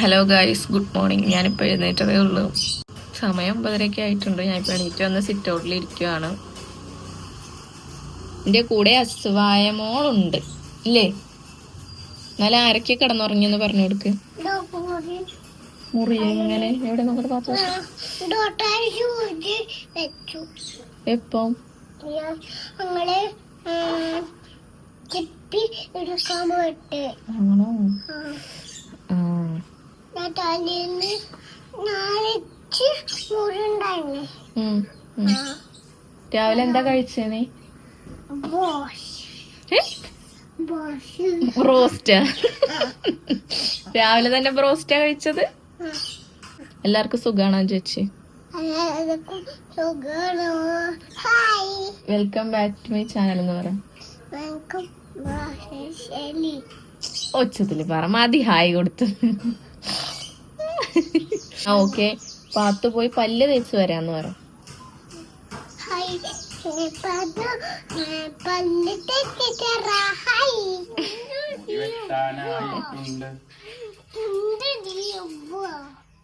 Hello guys good morning ഞാനിപ്പോൾ എഴുന്നേറ്റതേ ഉള്ളൂ. സമയം ഒമ്പതരയൊക്കെ ആയിട്ടുണ്ട്. ഞാനിപ്പോൾ എണീറ്റ് വന്ന് സിറ്റ് ഔട്ടിൽ ഇരിക്കുവാണ്. എന്റെ കൂടെ അസ്വായമോളുണ്ട് ഇല്ലേ? എന്നാലും ആരൊക്കെ കിടന്നുറങ്ങിയെന്ന് പറഞ്ഞു കൊടുക്ക്. മുറി എങ്ങനെ? എവിടെ നോക്കട്ടെ പാത്രം? വെച്ചു എപ്പം ആണോ? തലേന്ന് ഉം, ഉം. രാവിലെ എന്താ കഴിച്ചേ നീ? ബ്രോസ്റ്റാ. രാവിലെ തന്നെ ബ്രോസ്റ്റ കഴിച്ചത്? എല്ലാവർക്കും സുഖാണോ ചേച്ചി? Welcome back to my channel എന്ന് പറ. വെൽക്കം ശരി ഒച്ചത്തിൽ പറ. മതി ഹായ് കൊടുത്തു. ആ ഓക്കെ. പാത്തു പോയി പല്ല് തേച്ച് വരാന്ന് പറ.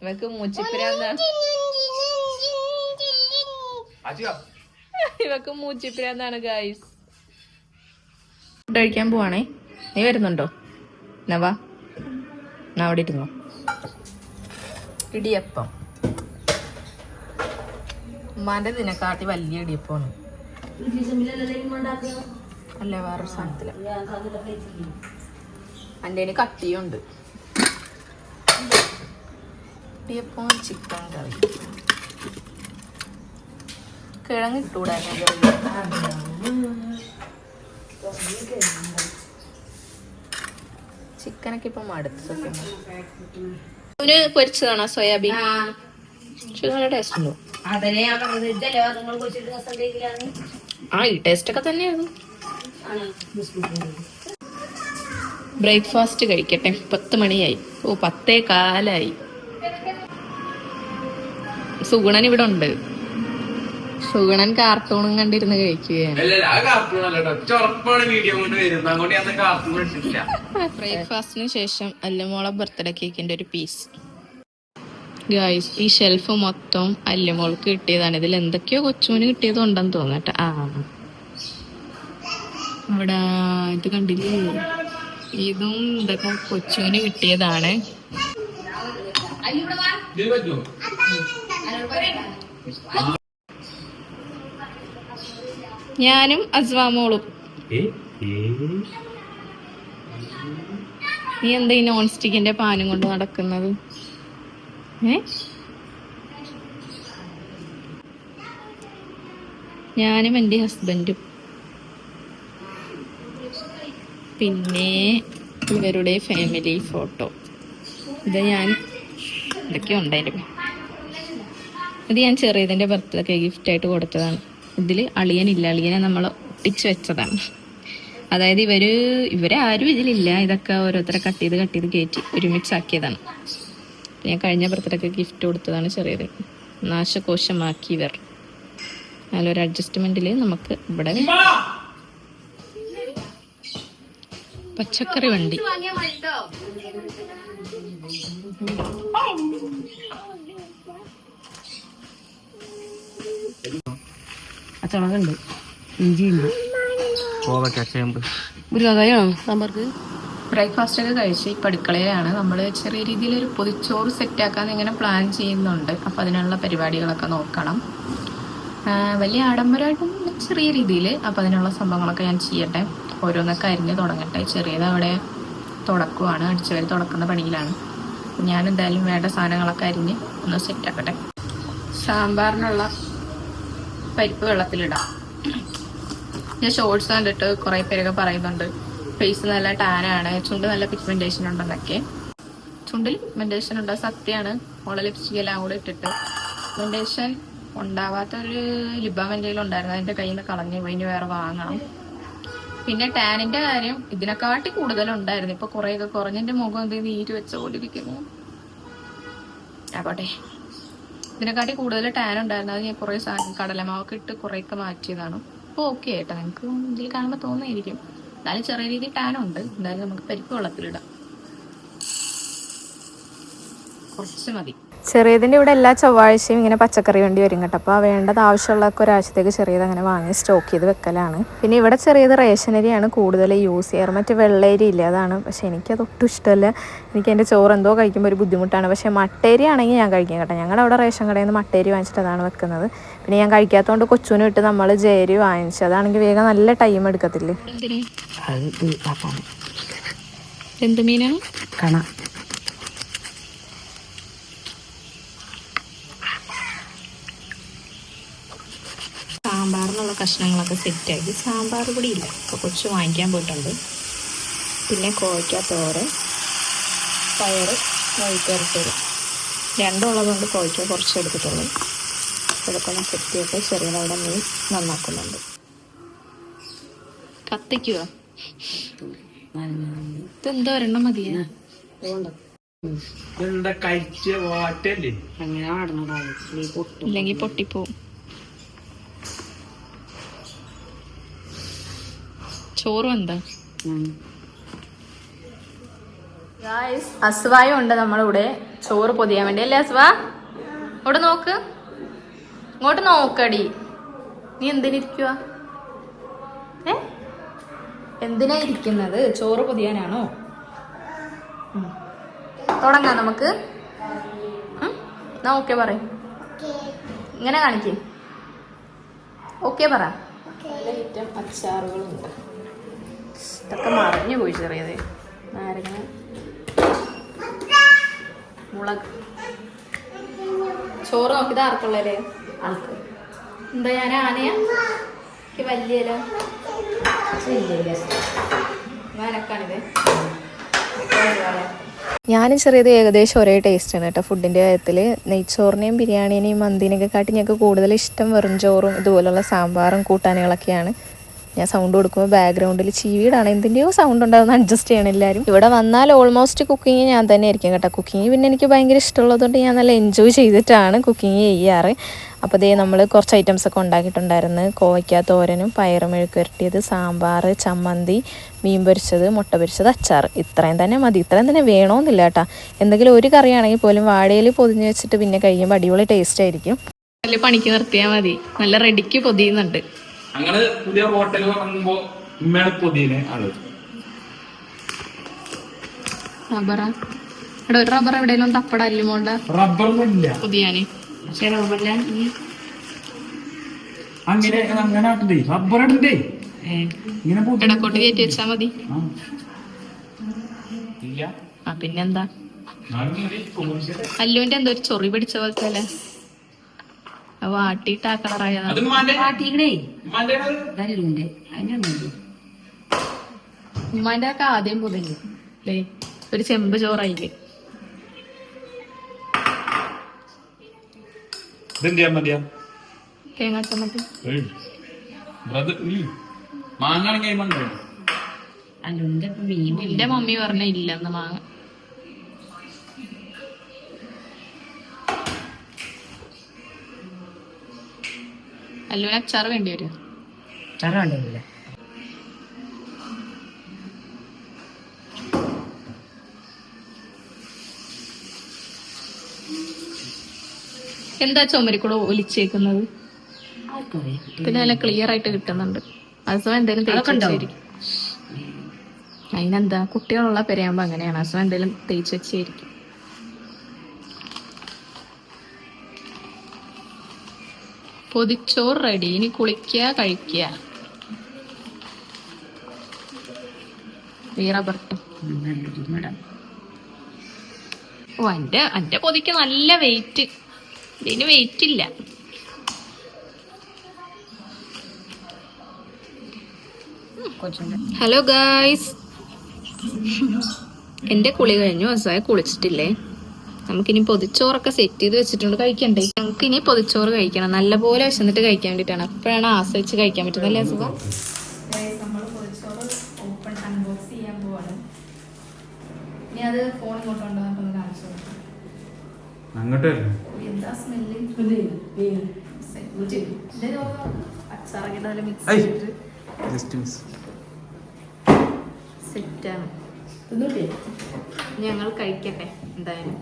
ഇവക്ക് മൂച്ചിപ്പിരാന്താ ഇവക്ക് മൂച്ചിപ്പിരാന്താണ് ഗായ്സ് ഫുഡ് കഴിക്കാൻ പോവാണേ. നീ വരുന്നുണ്ടോ? എന്നാ വാ. എന്നാ അവിടെ ഇരുന്നോ. ഇടിയപ്പം. ഉമ്മാന്റെ ഇതിനെക്കാട്ടി വലിയ ഇടിയപ്പമാണ്. അല്ല വേറൊരു സാധനത്തിൽ. എന്റെ കട്ടിയുണ്ട്. Idiyappam chicken curry. കിഴങ്ങ് ഇട്ടൂടാ ചിക്കനൊക്കെ ഇപ്പം മടുത്തു സത്യം അവന് പൊരിച്ചതാണോ? സോയാബീൻ? നല്ല ടേസ്റ്റ് ഉണ്ടോ. ആ ഈ ടേസ്റ്റ് ഒക്കെ തന്നെയാണ് ബ്രേക്ക്ഫാസ്റ്റ് കഴിക്കട്ടെ. പത്ത് മണിയായി. ഓ പത്തേ കാലായി. സുഗുണൻ ഇവിടെ ഉണ്ട്. സുഗുണൻ കാർട്ടൂണും കണ്ടിരുന്ന് കഴിക്കുകയാണ്. അല്ലല്ല ആ കാർട്ടൂൺ അല്ലട്ടോ ചുറപ്പാണ് വീഡിയോ കൊണ്ട് അങ്ങോട്ട് ഞാൻ കാർട്ടൂൺ ഇട്ടിട്ടില്ല. ബ്രേക്ക്ഫാസ്റ്റിന് ശേഷം അല്ലുമോളെ ബർത്ത്ഡേ കേക്കിന്റെ ഒരു പീസ് ഗായ്സ് ഈ ഷെൽഫ് മൊത്തം അല്ലുമോൾക്ക് കിട്ടിയതാണ്. ഇതിൽ എന്തൊക്കെയോ കൊച്ചുവിന് കിട്ടിയതുണ്ടെന്ന് തോന്നട്ടെ ആ. അവിടെ ഇത് കണ്ടില്ലേ? ഇതും ഇതൊക്കെ കൊച്ചുവിന് കിട്ടിയതാണ്. പറ്റുമോ? ഞാനും അസ്വാമോളും. നീ എന്താ ഈ നോൺ സ്റ്റിക്കിന്റെ പാനും കൊണ്ട് നടക്കുന്നത്? ഏ? ഞാനും എന്റെ ഹസ്ബൻഡും. പിന്നെ ഇവരുടെ ഫാമിലി ഫോട്ടോ ഇത് ഞാൻ ഇതൊക്കെ ഉണ്ട് അതിന്റെ ഇത് ഞാൻ ചെറിയതിന്റെ ബർത്ത്ഡേക്ക് ഗിഫ്റ്റ് ആയിട്ട് കൊടുത്തതാണ്. ഇതിൽ അളിയനില്ല. അളിയനെ നമ്മൾ ഒട്ടിച്ച് വെച്ചതാണ്. അതായത് ഇവർ ഇവരെ ആരും ഇതിലില്ല. ഇതൊക്കെ ഓരോരുത്തരെ കട്ട് ചെയ്ത് കട്ട് ചെയ്ത് കയറ്റി ഒരുമിച്ചാക്കിയതാണ്. ഞാൻ കഴിഞ്ഞ ബർത്ത്ഡേക്ക് ഗിഫ്റ്റ് കൊടുത്തതാണ് ചെറിയത്. നാശകോശമാക്കി ഇവർ നല്ലൊരു അഡ്ജസ്റ്റ്മെന്റിൽ നമുക്ക് ഇവിടെ പച്ചക്കറി വണ്ടി. അച്ചടക്കുണ്ട് ഇഞ്ചിയുണ്ട്. കോവക്ക ചേമ്പ് മുരുകായോ സാമ്പാർക്ക്? ബ്രേക്ക്ഫാസ്റ്റ് ഒക്കെ കഴിച്ച് ഇപ്പം അടുക്കളയിലാണ്. നമ്മൾ ചെറിയ രീതിയിൽ ഒരു പൊതിച്ചോറ് സെറ്റ് ആക്കാൻ ഇങ്ങനെ പ്ലാൻ ചെയ്യുന്നുണ്ട്. അപ്പം അതിനുള്ള പരിപാടികളൊക്കെ നോക്കണം. വലിയ ആഡംബരമായിട്ടൊന്നും ചെറിയ രീതിയിൽ അപ്പം അതിനുള്ള സംഭവങ്ങളൊക്കെ ഞാൻ ചെയ്യട്ടെ. ഓരോന്നൊക്കെ അരിഞ്ഞ് തുടങ്ങട്ടെ. ചെറിയത് അവിടെ തുടക്കുവാണ്. അടിച്ചവർ തുടക്കുന്ന പണിയിലാണ്. ഞാൻ എന്തായാലും വേണ്ട സാധനങ്ങളൊക്കെ അരിഞ്ഞ് ഒന്ന് സെറ്റാക്കട്ടെ. സാമ്പാറിനുള്ള പരിപ്പ് വെള്ളത്തിലിടാം. ഞാൻ ഷോർട്സ് കണ്ടിട്ട് കുറെ പേരൊക്കെ പറയുന്നുണ്ട്. ഫേസ് നല്ല ടാനാണ് ചുണ്ട് നല്ല പിഗ്മെന്റേഷൻ ഉണ്ടെന്നൊക്കെ. ചുണ്ടിൽ പിഗ്മെന്റേഷൻ ഉണ്ടോ? സത്യമാണ് മുള ലിപ്സ്റ്റിക് എല്ലാം കൂടെ ഇട്ടിട്ട്. പിഗ്മെന്റേഷൻ ഉണ്ടാവാത്തൊരു ലിബാം എന്റെ ഉണ്ടായിരുന്നു. അതിന്റെ കയ്യിൽ നിന്ന് കളഞ്ഞു പോയി. വേറെ വാങ്ങണം. പിന്നെ ടാനിന്റെ കാര്യം ഇതിനെക്കാട്ടി കൂടുതലുണ്ടായിരുന്നു ഇപ്പൊ കുറെയൊക്കെ കുറഞ്ഞെന്റെ മുഖം എന്തെങ്കിലും നീര് വെച്ച പോലെ ഇരിക്കുന്നു ഇതിനെക്കാട്ടി കൂടുതൽ ടാൻ ഉണ്ടായിരുന്നത് ഞാൻ കുറേ കടലമാവൊക്കെ ഇട്ട് കുറേയൊക്കെ മാറ്റിയതാണ്. അപ്പോൾ ഓക്കെ ആയിട്ടോ. നിങ്ങൾക്ക് ഇതിൽ കാണുമ്പോൾ തോന്നിയിരിക്കും എന്നാലും ചെറിയ രീതിയിൽ ടാനുണ്ട് എന്തായാലും നമുക്ക് പരിപ്പ് വെള്ളത്തിലിടാം. കുറച്ച് മതി. ചെറിയതിന്റെ ഇവിടെ എല്ലാ ചൊവ്വാഴ്ചയും ഇങ്ങനെ പച്ചക്കറി വേണ്ടി വരും കേട്ടോ. അപ്പോൾ വേണ്ടത് ആവശ്യമുള്ളതൊക്കെ ഒരാഴ്ചത്തേക്ക് ചെറിയത് അങ്ങനെ വാങ്ങി സ്റ്റോക്ക് ചെയ്ത് വെക്കലാണ്. പിന്നെ ഇവിടെ ചെറിയത് റേഷനരിയാണ് കൂടുതൽ യൂസ് ചെയ്യാറ്. മറ്റേ വെള്ളേരി ഇല്ല അതാണ്. പക്ഷേ എനിക്കത് ഒട്ടും ഇഷ്ടമല്ല. എനിക്ക് എന്റെ ചോറ് എന്തോ കഴിക്കുമ്പോൾ ഒരു ബുദ്ധിമുട്ടാണ്. പക്ഷേ മട്ടേരി ആണെങ്കിൽ ഞാൻ കഴിക്കാം കേട്ടോ. ഞങ്ങളുടെ അവിടെ റേഷൻ കടയിൽ നിന്ന് മട്ടേരി വാങ്ങിച്ചിട്ട് അതാണ് വെക്കുന്നത്. പിന്നെ ഞാൻ കഴിക്കാത്തതുകൊണ്ട് കൊച്ചുവിന് ഇട്ട് നമ്മൾ ജേരി വാങ്ങിച്ചു. അതാണെങ്കിൽ വേഗം നല്ല ടൈം എടുക്കത്തില്ലേ? എന്ത് മീനാണ്? കണ. സാമ്പാറിനുള്ള കഷ്ണങ്ങളൊക്കെ സെറ്റാക്കി സാമ്പാർ കൂടി ഇല്ല. അപ്പോൾ കൊച്ച് വാങ്ങിക്കാൻ പോയിട്ടുണ്ട്. പിന്നെ കോഴിക്ക തോറ് പയർ കോഴിക്കരട്ടത് രണ്ടുള്ളതുകൊണ്ട് കോഴിക്ക കുറച്ച് എടുത്തിട്ടുള്ളൂ. ഇതൊക്കെ ഒന്ന് സെറ്റ് ചെയ്തിട്ട് ചെറിയതവിടെ മീൻ നന്നാക്കുന്നുണ്ട്. കത്തിക്കുക ഇതെന്തോ ഒരെണ്ണം മതിയാ? അങ്ങനെ പൊട്ടിപ്പോ ഇല്ലെങ്കിൽ പൊട്ടിപ്പോവും. ചോറും എന്താ അസുവായ ഉണ്ട് നമ്മളിവിടെ ചോറ് പൊതിയാൻ വേണ്ടി. അല്ലേ അസ്വ? ഇവിടെ നോക്ക്. ഇങ്ങോട്ട് നോക്കടി. നീ എന്തിനിരിക്കുക ഏ? എന്തിനാ ഇരിക്കുന്നത്? ചോറ് പൊതിയാനാണോ. തുടങ്ങാം നമുക്ക്? എന്നാ ഓക്കെ പറയും. ഇങ്ങനെ കാണിക്കേ. ഓക്കെ പറ. അച്ചാറുകളുണ്ട്. ഇതൊക്കെ മറിഞ്ഞു പോയി ചെറിയത്. നാരങ്ങ. മുളക്. ചോറ് നോക്കിയത് ആർക്കുള്ളല്ലേ ആൾക്ക്. എന്താ ഞാൻ ആനയാ? എനിക്ക് വലിയല ഞാനൊക്കാണിത് ഞാനും ചെറിയത് ഏകദേശം ഒരേ ടേസ്റ്റാണ് കേട്ടോ ഫുഡിന്റെ കാര്യത്തിൽ നെയ്ച്ചോറിനെയും ബിരിയാണീനെയും മന്തിനെയൊക്കെ കാട്ടി ഞങ്ങൾക്ക് കൂടുതൽ ഇഷ്ടം വെറും ചോറും ഇതുപോലുള്ള സാമ്പാറും കൂട്ടാനുകളൊക്കെയാണ്. ഞാൻ സൗണ്ട് കൊടുക്കുമ്പോൾ ബാക്ക്ഗ്രൗണ്ടിൽ ചീവീടാണ്. എന്തിന്റെയോ സൗണ്ട് ഉണ്ടാകുന്ന അഡ്ജസ്റ്റ് ചെയ്യണം എല്ലാവരും ഇവിടെ വന്നാൽ ഓൾമോസ്റ്റ് കുക്കിങ് ഞാൻ തന്നെ ആയിരിക്കും കേട്ടോ. കുക്കിങ് പിന്നെ എനിക്ക് ഭയങ്കര ഇഷ്ടമുള്ളതുകൊണ്ട് ഞാൻ നല്ല എൻജോയ് ചെയ്തിട്ടാണ് കുക്കിങ് ചെയ്യാറ്. അപ്പോൾ ദേ നമ്മൾ കുറച്ച് ഐറ്റംസ് ഒക്കെ ഉണ്ടാക്കിയിട്ടുണ്ടായിരുന്നു. കോവയ്ക്ക തോരനും പയറ് മെഴുക്ക് വരട്ടിയത് സാമ്പാർ ചമ്മന്തി മീൻ പൊരിച്ചത് മുട്ട പൊരിച്ചത് അച്ചാർ ഇത്രയും തന്നെ മതി. ഇത്രയും തന്നെ വേണമെന്നില്ല കേട്ടോ. എന്തെങ്കിലും ഒരു കറിയാണെങ്കിൽ പോലും വാഴയിൽ പൊതിഞ്ഞ് വെച്ചിട്ട് പിന്നെ കഴിയുമ്പോൾ അടിപൊളി ടേസ്റ്റ് ആയിരിക്കും. പണിക്ക് നിർത്തിയാൽ മതി. നല്ല റെഡിക്ക് പൊതിയുന്നുണ്ട്. ഞങ്ങൾ പുതിയ ഹോട്ടൽ തുടങ്ങുമ്പോ ഉമ്മയാണ് പുതിയ ആൾ റബ്ബറ? ഇവിടെ ഒരു റബ്ബർ എവിടെയെങ്കിലും തപ്പട അല്ലുമോണ്ട റബ്ബറൊന്നും ഇല്ല പൊതിയാന്. പക്ഷേ റബ്ബറില്ല ഈ അങ്ങനെ അങ്ങനെ ആട്ടണ്ടേ റബ്ബർ ഇടണ്ടേ? ഏ, ഇങ്ങനെ പുതിയ ഇടക്കോട്ട് കയറ്റി വെച്ചാ മതി. ആ. ഇല്ല ആ പിന്നെന്താ? അങ്ങനെ. അല്ലുവിന്റെ എന്തോ ഒരു ചൊറി പിടിച്ച പോലത്തെ അല്ലേ? വാട്ടിയിട്ട് ആ കളറായതാണ് അത് ഉമ്മാന്റെ ഒക്കെ ആദ്യം അല്ലേ ഒരു ചെമ്പ് ചോറായില്ലേ മാങ്ങ മമ്മി പറഞ്ഞ ഇല്ലെന്ന് മാങ്ങ അല്ലുവിന് അച്ചാറ് വേണ്ടി വരും? എന്താ ചുമരിക്കൂടെ ഒലിച്ചേക്കുന്നത്? പിന്നെ നല്ല ക്ലിയർ ആയിട്ട് കിട്ടുന്നുണ്ട്. അസുഖം എന്തെങ്കിലും അതിനെന്താ? കുട്ടികളുള്ള പെരയാകുമ്പോ അങ്ങനെയാണ്. അസുഖം എന്തെങ്കിലും തേച്ച് വെച്ചായിരിക്കും പൊതിച്ചോറ് റെഡി ഇനി കുളിക്കുക കഴിക്കുക എന്റെ എന്റെ പൊതിക്ക് നല്ല വെയിറ്റ് ഇതിന് വെയിറ്റ് ഇല്ല. ഹലോ ഗായ്സ് എന്റെ കുളി കഴിഞ്ഞു. അസായ കുളിച്ചിട്ടില്ലേ? നമുക്കിനി പൊതിച്ചോറൊക്കെ സെറ്റ് ചെയ്ത് വെച്ചിട്ടുണ്ട് കഴിക്കണ്ടേ? നമുക്ക് ഇനി പൊതിച്ചോറ് കഴിക്കണം. നല്ലപോലെ വിശന്നിട്ട് കഴിക്കാൻ വേണ്ടിട്ടാണ് അപ്പോഴാണ് ആസ്വദിച്ച് കഴിക്കാൻ പറ്റുന്നത് അല്ലേ അസുഖം? നമ്മൾ പൊതിച്ചോറ് ഓപ്പൺ അൺബോക്സ് ചെയ്യാൻ പോവാണ്. ഇനി അത് ഫോൺ ഇങ്ങോട്ടുണ്ടോ നമുക്കൊന്ന് കാണിച്ചു കൊടുക്കാം. അങ്ങോട്ട് വരണം. എന്താ സ്മെല്ല് മിക്സ്. ചെയ്തിട്ട്. സെറ്റാണ് ഞങ്ങൾ കഴിക്കട്ടെ എന്തായാലും.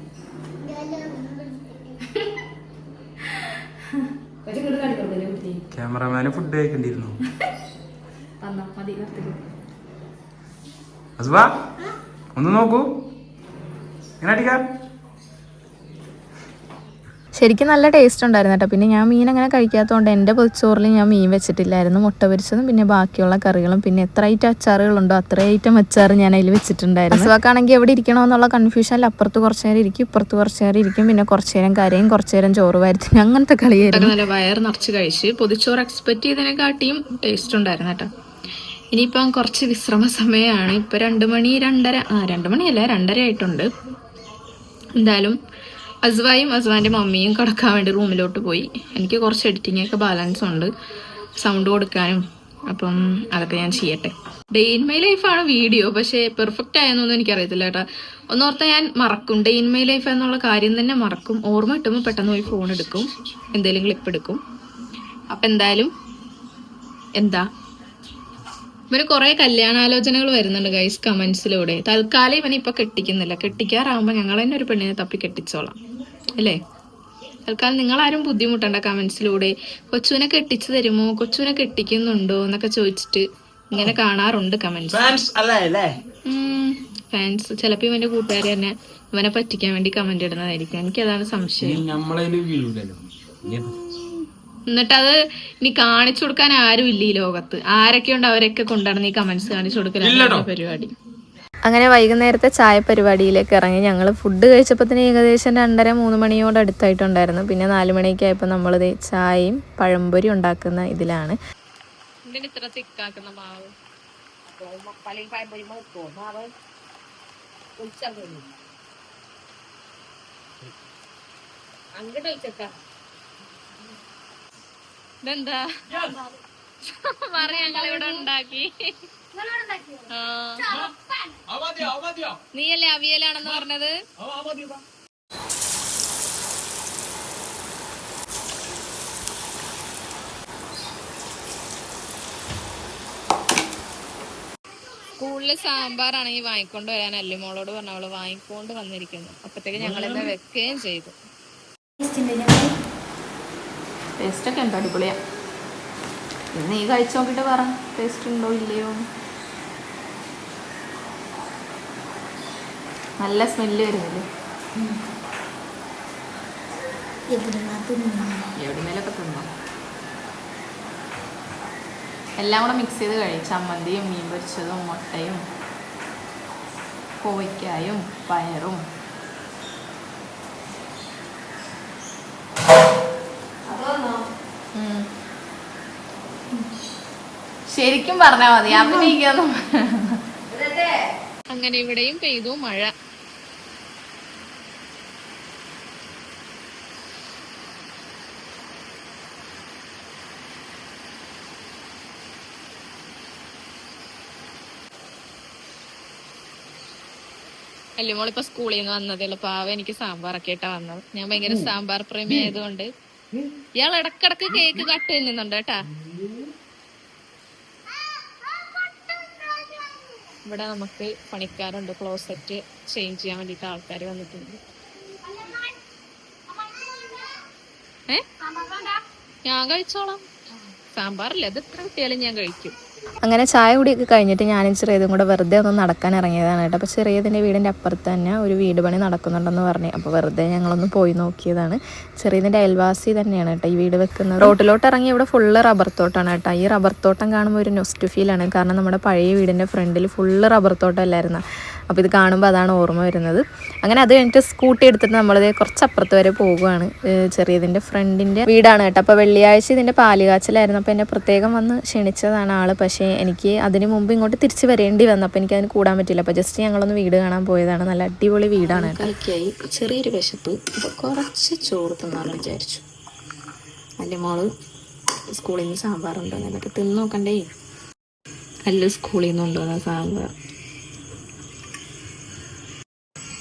ക്യാമറമാന് ഫുഡ് കഴിക്കണ്ടിരുന്നു. ഒന്ന് നോക്കൂ. എങ്ങനെ അടിക്കാം. ശരിക്കും നല്ല ടേസ്റ്റ് ഉണ്ടായിരുന്നു കേട്ടോ പിന്നെ ഞാൻ മീൻ അങ്ങനെ കഴിക്കാത്തതുകൊണ്ട് എന്റെ പൊതിച്ചോറിൽ ഞാൻ മീൻ വെച്ചിട്ടില്ലായിരുന്നു. മുട്ട പൊരിച്ചതും പിന്നെ ബാക്കിയുള്ള കറികളും. പിന്നെ എത്ര ഐറ്റം അച്ചാറുകളുണ്ടോ അത്ര ഐറ്റം അച്ചാർ ഞാൻ അതിൽ വെച്ചിട്ടുണ്ടായിരുന്നു. അസുവാക്കാണെങ്കിൽ എവിടെ ഇരിക്കണമെന്നുള്ള കൺഫ്യൂഷനിൽ അപ്പുറത്ത് കുറച്ച് നേരം ഇരിക്കും ഇപ്പുറത്ത് കുറച്ച് നേരം ഇരിക്കും. പിന്നെ കുറച്ച് നേരം കരയും കുറച്ച് നേരം ചോറ് വരുത്തും. അങ്ങനത്തെ കളിയായിരുന്നു. നല്ല വയർ നിറച്ച് കഴിച്ച് പൊതിച്ചോറ് എക്സ്പെക്ട് ചെയ്തതിനെക്കാട്ടിയും ടേസ്റ്റ് ഉണ്ടായിരുന്നു കേട്ടോ ഇനിയിപ്പം കുറച്ച് വിശ്രമ സമയമാണ്. ഇപ്പം രണ്ട് മണി രണ്ടര ആ രണ്ട് മണിയല്ല രണ്ടര ആയിട്ടുണ്ട്. എന്തായാലും അസ്വായും അസ്വാന്റെ മമ്മിയും കിടക്കാൻ വേണ്ടി റൂമിലോട്ട് പോയി. എനിക്ക് കുറച്ച് എഡിറ്റിംഗ് ഒക്കെ ബാലൻസ് ഉണ്ട്. സൗണ്ട് കൊടുക്കാനും അപ്പം അതൊക്കെ ഞാൻ ചെയ്യട്ടെ. ഡേ ഇൻ മൈ ലൈഫാണ് വീഡിയോ പക്ഷേ പെർഫെക്റ്റ് ആയെന്നൊന്നും എനിക്കറിയത്തില്ല കേട്ടോ. ഒന്നോർത്ത ഞാൻ മറക്കും. ഡേ ഇൻ മൈ ലൈഫ് എന്നുള്ള കാര്യം തന്നെ മറക്കും. ഓർമ്മ കിട്ടുമ്പോൾ പെട്ടെന്ന് പോയി ഫോൺ എടുക്കും. എന്തെങ്കിലും ക്ലിപ്പ് എടുക്കും. അപ്പം എന്തായാലും എന്താ? ഇവന് കുറേ കല്യാണാലോചനകൾ വരുന്നുണ്ട് ഗൈസ് കമന്റ്സിലൂടെ തൽക്കാലം ഇവനെ കെട്ടിക്കുന്നില്ല. കെട്ടിക്കാറാവുമ്പോ ഞങ്ങൾ തന്നെ ഒരു പെണ്ണിനെ തപ്പി കെട്ടിച്ചോളാം. അല്ലേ? തൽക്കാലം നിങ്ങൾ ആരും ബുദ്ധിമുട്ടണ്ട കമൻസിലൂടെ കൊച്ചുവിനെ കെട്ടിച്ചു തരുമോ? കൊച്ചുവിനെ കെട്ടിക്കുന്നുണ്ടോ എന്നൊക്കെ ചോദിച്ചിട്ട് ഇങ്ങനെ കാണാറുണ്ട് കമന്റ്സ്. ഫാൻസ് ചിലപ്പോ ഇവന്റെ കൂട്ടുകാർ തന്നെ ഇവനെ പറ്റിക്കാൻ വേണ്ടി കമന്റ് ഇടുന്നതായിരിക്കും. എനിക്ക് അതാണ് സംശയം എന്നിട്ട് അത് ഇനി കാണിച്ചു കൊടുക്കാൻ ആരും ഇല്ല ഈ ലോകത്ത്. ആരൊക്കെ ഉണ്ട് അവരൊക്കെ കൊണ്ടാണ് ഈ കമന്റ്സ് കാണിച്ചു കൊടുക്കലാണ് പരിപാടി. അങ്ങനെ വൈകുന്നേരത്തെ ചായ പരിപാടിയിലേക്ക് ഇറങ്ങി. ഞങ്ങൾ ഫുഡ് കഴിച്ചപ്പോൾ തന്നെ ഏകദേശം രണ്ടര മൂന്ന് മണിയോട് അടുത്തായിട്ടുണ്ടായിരുന്നു. പിന്നെ നാല് മണിയൊക്കെ ആയപ്പോൾ നമ്മളിത് ചായയും പഴംപൊരി ഉണ്ടാക്കുന്ന ഇതിലാണ്. എന്തിന് ഇത്ര തിക്കാക്കുന്ന മാവ്? അങ്ങോട്ട് വെച്ചേക്ക ഇതെന്താ? പറയാ ഞങ്ങൾ ഇവിടെ ഉണ്ടാക്കി. ആ. നീയല്ലേ അവിയലാണെന്ന് പറഞ്ഞത്? സ്കൂളിൽ സാമ്പാറാണെങ്കിൽ വാങ്ങിക്കൊണ്ട് വരാൻ അല്ലുമോളോട് പറഞ്ഞ അവൾ വാങ്ങിക്കൊണ്ട് വന്നിരിക്കുന്നു. അപ്പത്തേക്ക് ഞങ്ങൾ ഇന്ന് വെക്കുകയും ചെയ്തു. ടേസ്റ്റ് ഒക്കെ ഉണ്ടോ അടിപൊളിയാ. ഇത് നീ കഴിച്ചു നോക്കിട്ട് പറ. ടേസ്റ്റ് ഉണ്ടോ ഇല്ലയോ? നല്ല സ്മെല്ല് വരുന്നില്ലേ? എവിടുന്നേലൊക്കെ തിന്നോ. എല്ലാം കൂടെ മിക്സ് ചെയ്ത് കഴിയും ചമ്മന്തിയും മീൻ പൊരിച്ചതും മുട്ടയും കോവയ്ക്കായും പയറും ശരിക്കും പറഞ്ഞാ മതി. അഭിനയിക്കാന്ന് അങ്ങനെ ഇവിടെയും പെയ്തു മഴ. അല്ലുമോളിപ്പോ സ്കൂളിൽ നിന്ന് വന്നതേ ഉള്ളു പാവ എനിക്ക് സാമ്പാറൊക്കെ ആയിട്ടാ വന്നത്. ഞാൻ ഭയങ്കര സാമ്പാർ പ്രേമി ആയതുകൊണ്ട് ഇയാൾ ഇടക്കിടക്ക് കേക്ക് കട്ട് ചെയ്യുന്നുണ്ട് കേട്ടാ. ഇവിടെ നമുക്ക് പണിക്കാരുണ്ട്. ക്ലോസറ്റ് ചേഞ്ച് ചെയ്യാൻ വേണ്ടിട്ട് ആൾക്കാർ വന്നിട്ടുണ്ട്. ഏ? ഞാൻ കഴിച്ചോളാം. സാമ്പാറില്ല അത് എത്ര കിട്ടിയാലും ഞാൻ കഴിക്കും. അങ്ങനെ ചായ കുടിയൊക്കെ കഴിഞ്ഞിട്ട് ഞാൻ ചെറിയതും കൂടെ വെറുതെ ഒന്ന് നടക്കാൻ ഇറങ്ങിയതാണ് കേട്ടോ. അപ്പോൾ ചെറിയതിന്റെ വീടിന്റെ അപ്പുറത്ത് തന്നെ ഒരു വീട് പണി നടക്കുന്നുണ്ടെന്ന് പറഞ്ഞു. അപ്പോൾ വെറുതെ ഞങ്ങളൊന്ന് പോയി നോക്കിയതാണ്. ചെറിയതിന്റെ അയൽവാസി തന്നെയാണ് കേട്ടോ ഈ വീട് വെക്കുന്നത്. റോട്ടിലോട്ട് ഇറങ്ങി ഇവിടെ ഫുള്ള് റബ്ബർ തോട്ടമാണ് കേട്ടോ. ഈ റബ്ബർ തോട്ടം കാണുമ്പോൾ ഒരു നൊസ്റ്റ് ഫീലാണ്. കാരണം നമ്മുടെ പഴയ വീടിന്റെ ഫ്രണ്ടിൽ ഫുള്ള് റബ്ബർ തോട്ടം തോട്ടമല്ലായിരുന്നു. അപ്പോൾ ഇത് കാണുമ്പോൾ അതാണ് ഓർമ്മ വരുന്നത്. അങ്ങനെ അത് കഴിഞ്ഞിട്ട് സ്കൂട്ടി എടുത്തിട്ട് നമ്മളത് കുറച്ച് അപ്പുറത്ത് വരെ പോവുകയാണ് ചെറിയതിന്റെ ഫ്രണ്ടിന്റെ വീടാണ് കേട്ടോ. അപ്പോൾ വെള്ളിയാഴ്ച ഇതിന്റെ പാലുകാച്ചിലായിരുന്നു. അപ്പോൾ എന്നെ പ്രത്യേകം വന്ന് ക്ഷണിച്ചതാണ് ആൾ പക്ഷേ എനിക്ക് അതിന് മുമ്പ് ഇങ്ങോട്ട് തിരിച്ച് വരേണ്ടി വന്നു. അപ്പോൾ എനിക്കതിന് കൂടാൻ പറ്റില്ല അപ്പോൾ ജസ്റ്റ് ഞങ്ങളൊന്ന് വീട് കാണാൻ പോയതാണ്. നല്ല അടിപൊളി വീടാണ് കളിക്കായി. ചെറിയൊരു വിശപ്പ്. അപ്പോൾ കുറച്ച് ചോറ് തിന്നാന്ന് വിചാരിച്ചു. അല്ലെ മോൾ? സ്കൂളിൽ നിന്ന് സാമ്പാറുണ്ടോ എന്നൊക്കെ തിന്ന് നോക്കണ്ടേ? അല്ല സ്കൂളിൽ നിന്ന് കൊണ്ടുവന്ന സാമ്പാർ?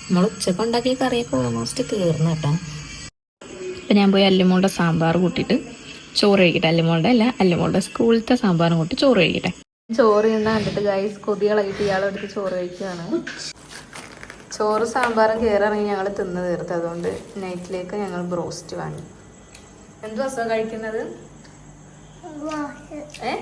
നമ്മൾ ഉച്ചയ്ക്ക് ഉണ്ടാക്കിയ കറിയൊക്കെ ഓൾമോസ്റ്റ് തീർന്നു കേട്ടോ. അപ്പം ഞാൻ പോയി അല്ലുമോളുടെ സാമ്പാർ കൂട്ടിയിട്ട് ചോറ് കഴിക്കട്ടെ. അല്ലുമോളുടെ അല്ല അല്ലുമോളുടെ സ്കൂളിലത്തെ സാമ്പാറും കൂട്ടി ചോറ് കഴിക്കട്ടെ. ചോറ് നിന്ന് കണ്ടിട്ട് ഗൈസ് കൊതികളായിട്ട് ഇയാളെടുത്ത് ചോറ് കഴിക്കുകയാണ്. ചോറ് സാമ്പാറും കയറിറങ്ങി ഞങ്ങൾ തിന്ന് തീർത്ത്. അതുകൊണ്ട് നൈറ്റിലേക്ക് ഞങ്ങൾ ബ്രോസ്റ്റ് വാങ്ങി. എന്തു അസുഖം കഴിക്കുന്നത്? ഏ?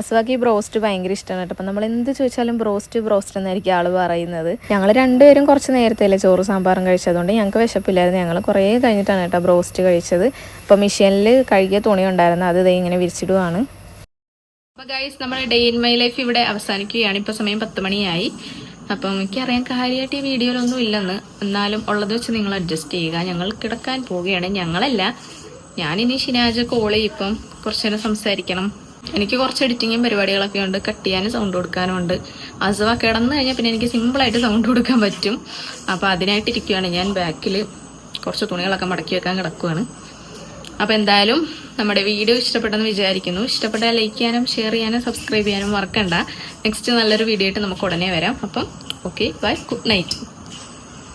അസ്വാക്ക് ഈ ബ്രോസ്റ്റ് ഭയങ്കര ഇഷ്ടമാണ് കേട്ടോ. അപ്പം നമ്മൾ എന്ത് ചോദിച്ചാലും ബ്രോസ്റ്റ് ബ്രോസ്റ്റ് എന്നായിരിക്കും ആൾ പറയുന്നത്. ഞങ്ങൾ രണ്ടുപേരും കുറച്ച് നേരത്തെയല്ലേ ചോറ് സാമ്പാറും കഴിച്ചതുകൊണ്ട് ഞങ്ങൾക്ക് വിശപ്പില്ലായിരുന്നു. ഞങ്ങൾ കുറേ കഴിഞ്ഞിട്ടാണ് കേട്ടോ ബ്രോസ്റ്റ് കഴിച്ചത്. അപ്പോൾ മിഷീനിൽ കഴുകിയ തുണി ഉണ്ടായിരുന്നു. അത് ദേ ഇങ്ങനെ വിരിച്ചിടുവാണ്. അപ്പോൾ ഗൈസ് നമ്മുടെ ഡേ ഇൻ മൈ ലൈഫ് ഇവിടെ അവസാനിക്കുകയാണ്. ഇപ്പോൾ സമയം പത്ത് മണിയായി. അപ്പം എനിക്കറിയാം കാര്യമായിട്ട് ഈ വീഡിയോയിലൊന്നും ഇല്ലെന്ന്. എന്നാലും ഉള്ളത് വെച്ച് നിങ്ങൾ അഡ്ജസ്റ്റ് ചെയ്യുക. ഞങ്ങൾ കിടക്കാൻ പോവുകയാണ്. ഞങ്ങളല്ല. ഞാനിനി ഷിനാജ് കോൾ ചെയ്യും. ഇപ്പം കുറച്ചു നേരം സംസാരിക്കണം. എനിക്ക് കുറച്ച് എഡിറ്റിങ്ങും പരിപാടികളൊക്കെ ഉണ്ട്. കട്ട് ചെയ്യാനും സൗണ്ട് കൊടുക്കാനും ഉണ്ട്. അസുവ കിടന്നു കഴിഞ്ഞാൽ പിന്നെ എനിക്ക് സിമ്പിളായിട്ട് സൗണ്ട് കൊടുക്കാൻ പറ്റും. അപ്പോൾ അതിനായിട്ട് ഇരിക്കുകയാണ് ഞാൻ ബാക്കിൽ കുറച്ച് തുണികളൊക്കെ മടക്കി വെക്കാൻ കിടക്കുകയാണ് അപ്പോൾ എന്തായാലും നമ്മുടെ വീഡിയോ ഇഷ്ടപ്പെട്ടെന്ന് വിചാരിക്കുന്നു. ഇഷ്ടപ്പെട്ടാൽ ലൈക്ക് ചെയ്യാനും ഷെയർ ചെയ്യാനും സബ്സ്ക്രൈബ് ചെയ്യാനും മറക്കണ്ട. നെക്സ്റ്റ് നല്ലൊരു വീഡിയോ ആയിട്ട് നമുക്ക് ഉടനെ വരാം. അപ്പം ഓക്കെ ബൈ ഗുഡ് നൈറ്റ്